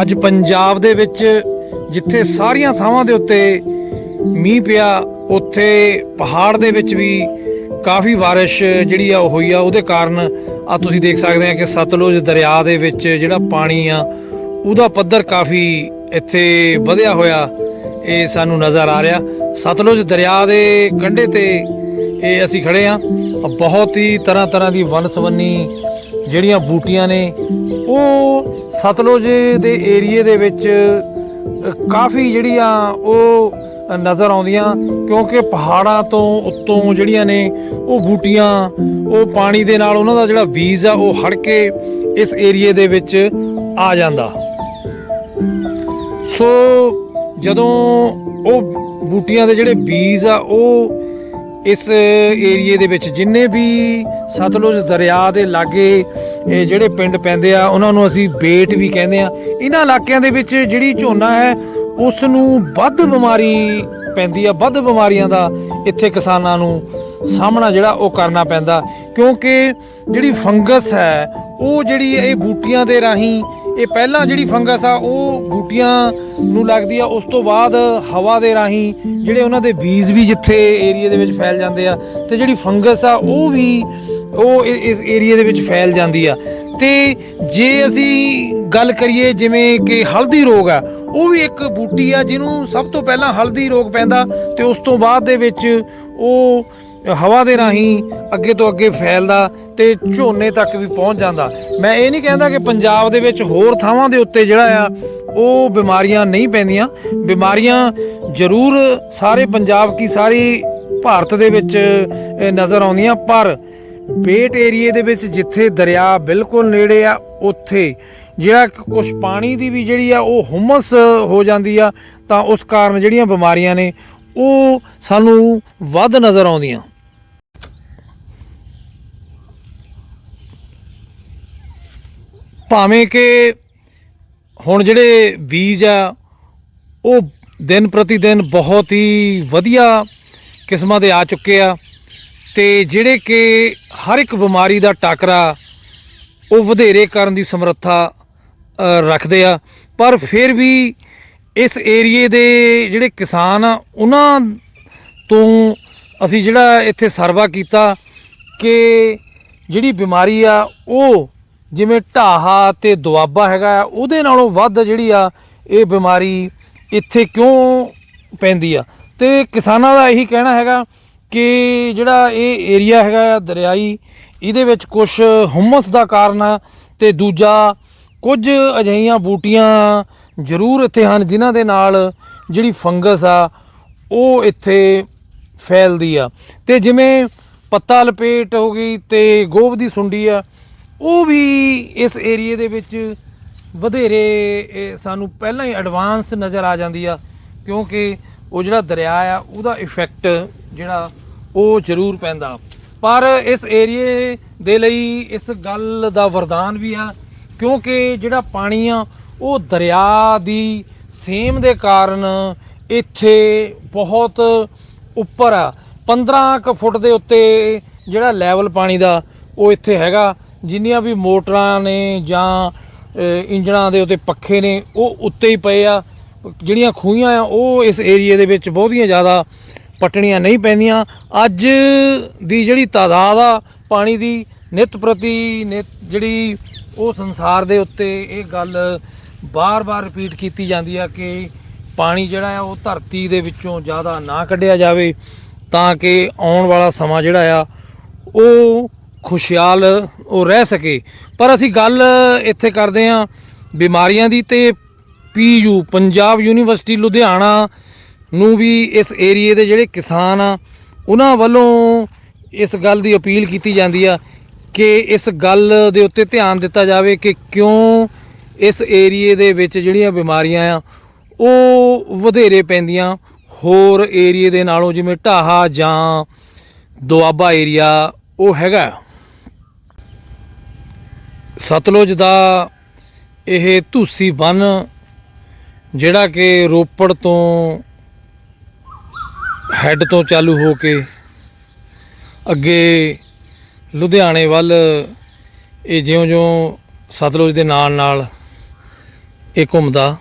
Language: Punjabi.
ਅੱਜ ਪੰਜਾਬ ਦੇ ਵਿੱਚ ਜਿੱਥੇ ਸਾਰੀਆਂ ਥਾਵਾਂ ਦੇ ਉੱਤੇ ਮੀਂਹ ਪਿਆ, ਉੱਥੇ ਪਹਾੜ ਦੇ ਵਿੱਚ ਵੀ ਕਾਫੀ ਬਾਰਿਸ਼ ਜਿਹੜੀ ਆ ਉਹ ਹੋਈ ਆ। ਉਹਦੇ ਕਾਰਨ ਆ ਤੁਸੀਂ ਦੇਖ ਸਕਦੇ ਆ ਕਿ ਸਤਲੁਜ ਦਰਿਆ ਦੇ ਵਿੱਚ ਜਿਹੜਾ ਪਾਣੀ ਆ, ਉਹਦਾ ਪੱਧਰ ਕਾਫੀ ਇੱਥੇ ਵਧਿਆ ਹੋਇਆ ਇਹ ਸਾਨੂੰ ਨਜ਼ਰ ਆ ਰਿਹਾ। ਸਤਲੁਜ ਦਰਿਆ ਦੇ ਕੰਢੇ ਤੇ ਇਹ ਅਸੀਂ ਖੜੇ ਆ। ਬਹੁਤ ਹੀ ਤਰ੍ਹਾਂ ਤਰ੍ਹਾਂ ਦੀ ਵਨਸਵੰਨੀ ਜਿਹੜੀਆਂ ਬੂਟੀਆਂ ਨੇ, ਉਹ ਸਤਲੁਜ ਦੇ ਏਰੀਏ ਦੇ ਵਿੱਚ ਕਾਫੀ ਜਿਹੜੀਆਂ ਉਹ ਨਜ਼ਰ ਆਉਂਦੀਆਂ, ਕਿਉਂਕਿ ਪਹਾੜਾਂ ਤੋਂ ਉੱਤੋਂ ਜਿਹੜੀਆਂ ਨੇ, ਉਹ ਬੂਟੀਆਂ, ਉਹ ਪਾਣੀ ਦੇ ਨਾਲ ਉਹਨਾਂ ਦਾ ਜਿਹੜਾ ਬੀਜ ਆ, ਉਹ ਹੜ ਕੇ ਇਸ ਏਰੀਏ ਦੇ ਵਿੱਚ ਆ ਜਾਂਦਾ। ਸੋ ਜਦੋਂ ਉਹ ਬੂਟੀਆਂ ਦੇ ਜਿਹੜੇ ਬੀਜ ਆ, ਉਹ ਇਸ ਏਰੀਏ ਦੇ ਵਿੱਚ ਜਿੰਨੇ ਵੀ ਸਤਲੁਜ ਦਰਿਆ ਦੇ ਲਾਗੇ ਜਿਹੜੇ ਪਿੰਡ ਪੈਂਦੇ ਆ, ਉਹਨਾਂ ਨੂੰ ਅਸੀਂ ਬੇਟ ਵੀ ਕਹਿੰਦੇ ਆ। ਇਹਨਾਂ ਇਲਾਕਿਆਂ ਦੇ ਵਿੱਚ ਜਿਹੜੀ ਝੋਨਾ ਹੈ ਉਸ ਨੂੰ ਵੱਧ ਬਿਮਾਰੀ ਪੈਂਦੀ ਆ, ਵੱਧ ਬਿਮਾਰੀਆਂ ਦਾ ਇੱਥੇ ਕਿਸਾਨਾਂ ਨੂੰ ਸਾਹਮਣਾ ਜਿਹੜਾ ਉਹ ਕਰਨਾ ਪੈਂਦਾ। ਕਿਉਂਕਿ ਜਿਹੜੀ ਫੰਗਸ ਹੈ, ਉਹ ਜਿਹੜੀ ਇਹ ਬੂਟੀਆਂ ਦੇ ਰਾਹੀਂ ਇਹ ਪਹਿਲਾਂ ਜਿਹੜੀ ਫੰਗਸ ਆ, ਉਹ ਬੂਟੀਆਂ ਨੂੰ ਲੱਗਦੀ ਆ, ਉਸ ਤੋਂ ਬਾਅਦ ਹਵਾ ਦੇ ਰਾਹੀਂ ਜਿਹੜੇ ਉਹਨਾਂ ਦੇ ਬੀਜ ਵੀ ਜਿੱਥੇ ਏਰੀਆ ਦੇ ਵਿੱਚ ਫੈਲ ਜਾਂਦੇ ਆ, ਤੇ ਜਿਹੜੀ ਫੰਗਸ ਆ, ਉਹ ਵੀ ਉਹ ਇਸ ਏਰੀਆ ਦੇ ਵਿੱਚ ਫੈਲ ਜਾਂਦੀ ਆ। ਤੇ ਜੇ ਅਸੀਂ ਗੱਲ ਕਰੀਏ ਜਿਵੇਂ ਕਿ ਹਲਦੀ ਰੋਗ ਆ, ਉਹ ਵੀ ਇੱਕ ਬੂਟੀ ਆ, ਜਿਹਨੂੰ ਸਭ ਤੋਂ ਪਹਿਲਾਂ ਹਲਦੀ ਰੋਗ ਪੈਂਦਾ, ਤੇ ਉਸ ਤੋਂ ਬਾਅਦ ਦੇ ਵਿੱਚ ਉਹ ਹਵਾ ਦੇ ਰਾਹੀਂ ਅੱਗੇ ਤੋਂ ਅੱਗੇ ਫੈਲਦਾ ਤੇ ਝੋਨੇ ਤੱਕ ਵੀ ਪਹੁੰਚ ਜਾਂਦਾ। ਮੈਂ ਇਹ ਨਹੀਂ ਕਹਿੰਦਾ ਕਿ ਪੰਜਾਬ ਦੇ ਵਿੱਚ ਹੋਰ ਥਾਵਾਂ ਦੇ ਉੱਤੇ ਜਿਹੜਾ ਆ, ਉਹ ਬਿਮਾਰੀਆਂ ਨਹੀਂ ਪੈਂਦੀਆਂ। ਬਿਮਾਰੀਆਂ ਜ਼ਰੂਰ ਸਾਰੇ ਪੰਜਾਬ ਕੀ ਸਾਰੀ ਭਾਰਤ ਦੇ ਵਿੱਚ ਨਜ਼ਰ ਆਉਂਦੀਆਂ। ਪਰ ਬੇਟ ਏਰੀਏ ਦੇ ਵਿੱਚ ਜਿੱਥੇ ਦਰਿਆ ਬਿਲਕੁਲ ਨੇੜੇ ਆ, ਉੱਥੇ ਜਿਹੜਾ ਕੁਝ ਪਾਣੀ ਦੀ ਵੀ ਜਿਹੜੀ ਆ, ਉਹ ਹੁਮਸ ਹੋ ਜਾਂਦੀ ਆ, ਤਾਂ ਉਸ ਕਾਰਨ ਜਿਹੜੀਆਂ ਬਿਮਾਰੀਆਂ ਨੇ, ਉਹ ਸਾਨੂੰ ਵੱਧ ਨਜ਼ਰ ਆਉਂਦੀਆਂ। ਭਾਵੇਂ ਕਿ ਹੁਣ ਜਿਹੜੇ ਬੀਜ ਆ, ਉਹ ਦਿਨ ਪ੍ਰਤੀ ਦਿਨ ਬਹੁਤ ਹੀ ਵਧੀਆ ਕਿਸਮਾਂ ਦੇ ਆ ਚੁੱਕੇ ਆ ਤੇ ਜਿਹੜੇ ਕਿ ਹਰ ਇੱਕ ਬਿਮਾਰੀ ਦਾ ਟਾਕਰਾ ਉਹ ਵਧੇਰੇ ਕਰਨ ਦੀ ਸਮਰੱਥਾ ਰੱਖਦੇ ਆ। ਪਰ ਫਿਰ ਵੀ ਇਸ ਏਰੀਏ ਦੇ ਜਿਹੜੇ ਕਿਸਾਨ ਆ, ਉਹਨਾਂ ਤੋਂ ਅਸੀਂ ਜਿਹੜਾ ਇੱਥੇ ਸਰਵਾ ਕੀਤਾ ਕਿ ਜਿਹੜੀ ਬਿਮਾਰੀ ਆ, ਉਹ ਜਿਵੇਂ ਢਾਹਾ ਤੇ ਦੁਆਬਾ ਹੈਗਾ ਆ, ਉਹਦੇ ਨਾਲੋਂ ਵੱਧ ਜਿਹੜੀ ਆ ਇਹ ਬਿਮਾਰੀ ਇੱਥੇ ਕਿਉਂ ਪੈਂਦੀ ਆ? ਤੇ ਕਿਸਾਨਾਂ ਦਾ ਇਹੀ ਕਹਿਣਾ ਹੈਗਾ ਕਿ ਜਿਹੜਾ ਇਹ ਏਰੀਆ ਹੈਗਾ ਆ ਦਰਿਆਈ ਇਹਦੇ ਵਿੱਚ ਕੁਝ ਹੁਮਸ ਦਾ ਕਾਰਨ ਆ ਤੇ ਦੂਜਾ ਕੁਝ ਅਜਿਹੀਆਂ ਬੂਟੀਆਂ ਜ਼ਰੂਰ ਇੱਥੇ ਹਨ ਜਿਨ੍ਹਾਂ ਦੇ ਨਾਲ ਜਿਹੜੀ ਫੰਗਸ ਆ ਉਹ ਇੱਥੇ ਫੈਲਦੀ ਆ। ਤੇ ਜਿਵੇਂ ਪੱਤਾ ਲਪੇਟ ਹੋ ਗਈ ਤੇ ਗੋਭ ਦੀ ਸੁੰਡੀ ਆ ਉਹ ਵੀ ਇਸ ਏਰੀਏ ਦੇ ਵਿੱਚ ਵਧੇਰੇ ਸਾਨੂੰ ਪਹਿਲਾਂ ਹੀ ਐਡਵਾਂਸ ਨਜ਼ਰ ਆ ਜਾਂਦੀ ਆ, ਕਿਉਂਕਿ ਉਹ ਜਿਹੜਾ ਦਰਿਆ ਆ, ਉਹਦਾ ਇਫੈਕਟ ਜਿਹੜਾ ਉਹ ਜ਼ਰੂਰ ਪੈਂਦਾ। ਪਰ ਇਸ ਏਰੀਏ ਦੇ ਲਈ ਇਸ ਗੱਲ ਦਾ ਵਰਦਾਨ ਵੀ ਆ, ਕਿਉਂਕਿ ਜਿਹੜਾ ਪਾਣੀ ਆ, ਉਹ ਦਰਿਆ ਦੀ ਸੇਮ ਦੇ ਕਾਰਨ ਇੱਥੇ ਬਹੁਤ ਉੱਪਰ ਆ। 15 ਕੁ ਫੁੱਟ ਦੇ ਉੱਤੇ ਜਿਹੜਾ ਲੈਵਲ ਪਾਣੀ ਦਾ ਉਹ ਇੱਥੇ ਹੈਗਾ। ਜਿੰਨੀਆਂ ਵੀ ਮੋਟਰਾਂ ਨੇ ਜਾਂ ਇੰਜਣਾਂ ਦੇ ਉੱਤੇ ਪੱਖੇ ਨੇ, ਉਹ ਉੱਤੇ ਹੀ ਪਏ ਆ। ਜਿਹੜੀਆਂ ਖੂਹੀਆਂ ਆ, ਉਹ ਇਸ ਏਰੀਏ ਦੇ ਵਿੱਚ ਬਹੁਤੀਆਂ ਜ਼ਿਆਦਾ ਪਟਣੀਆਂ ਨਹੀਂ ਪੈਂਦੀਆਂ। ਅੱਜ ਦੀ ਜਿਹੜੀ ਤਾਦਾਦ ਆ, ਪਾਣੀ ਦੀ ਨਿਤ ਪ੍ਰਤੀ ਨਿਤ ਜਿਹੜੀ ਉਹ ਸੰਸਾਰ ਦੇ ਉੱਤੇ ਇਹ ਗੱਲ ਬਾਰ-ਬਾਰ ਰਿਪੀਟ ਕੀਤੀ ਜਾਂਦੀ ਆ ਕਿ ਪਾਣੀ ਜਿਹੜਾ ਆ, ਉਹ ਧਰਤੀ ਦੇ ਵਿੱਚੋਂ ਜ਼ਿਆਦਾ ਨਾ ਕੱਢਿਆ ਜਾਵੇ, ਤਾਂ ਕਿ ਆਉਣ ਵਾਲਾ ਸਮਾਂ ਜਿਹੜਾ ਆ, ਉਹ ਖੁਸ਼ਹਾਲ ਉਹ ਰਹਿ ਸਕੇ। ਪਰ ਅਸੀਂ ਗੱਲ ਇੱਥੇ ਕਰਦੇ ਹਾਂ ਬਿਮਾਰੀਆਂ ਦੀ ਤੇ ਪੀਯੂ ਪੰਜਾਬ ਯੂਨੀਵਰਸਿਟੀ ਲੁਧਿਆਣਾ ਨੂੰ ਵੀ ਇਸ ਏਰੀਏ ਦੇ ਜਿਹੜੇ ਕਿਸਾਨ ਆ, ਉਹਨਾਂ ਵੱਲੋਂ ਇਸ ਗੱਲ ਦੀ ਅਪੀਲ ਕੀਤੀ ਜਾਂਦੀ ਆ ਕਿ ਇਸ ਗੱਲ ਦੇ ਉੱਤੇ ਧਿਆਨ ਦਿੱਤਾ ਜਾਵੇ ਕਿ ਕਿਉਂ ਇਸ ਏਰੀਏ ਦੇ ਵਿੱਚ ਜਿਹੜੀਆਂ ਬਿਮਾਰੀਆਂ ਆ, ਉਹ ਵਧੇਰੇ ਪੈਂਦੀਆਂ। ਹੋਰ ਏਰੀਏ ਦੇ ਨਾਲੋਂ ਜਿਵੇਂ ਢਾਹਾ ਜਾਂ ਦੁਆਬਾ ਏਰੀਆ ਉਹ ਹੈਗਾ। ਸਤਲੁਜ ਦਾ ਇਹ ਧੂਸੀ ਬੰਨ ਜਿਹੜਾ ਕਿ ਰੋਪੜ ਤੋਂ ਹੈੱਡ ਤੋਂ ਚਾਲੂ ਹੋ ਕੇ ਅੱਗੇ ਲੁਧਿਆਣੇ ਵੱਲ ਇਹ ਜਿਉਂ-ਜਿਉਂ ਸਤਲੁਜ ਦੇ ਨਾਲ ਨਾਲ ਇਹ ਘੁੰਮਦਾ।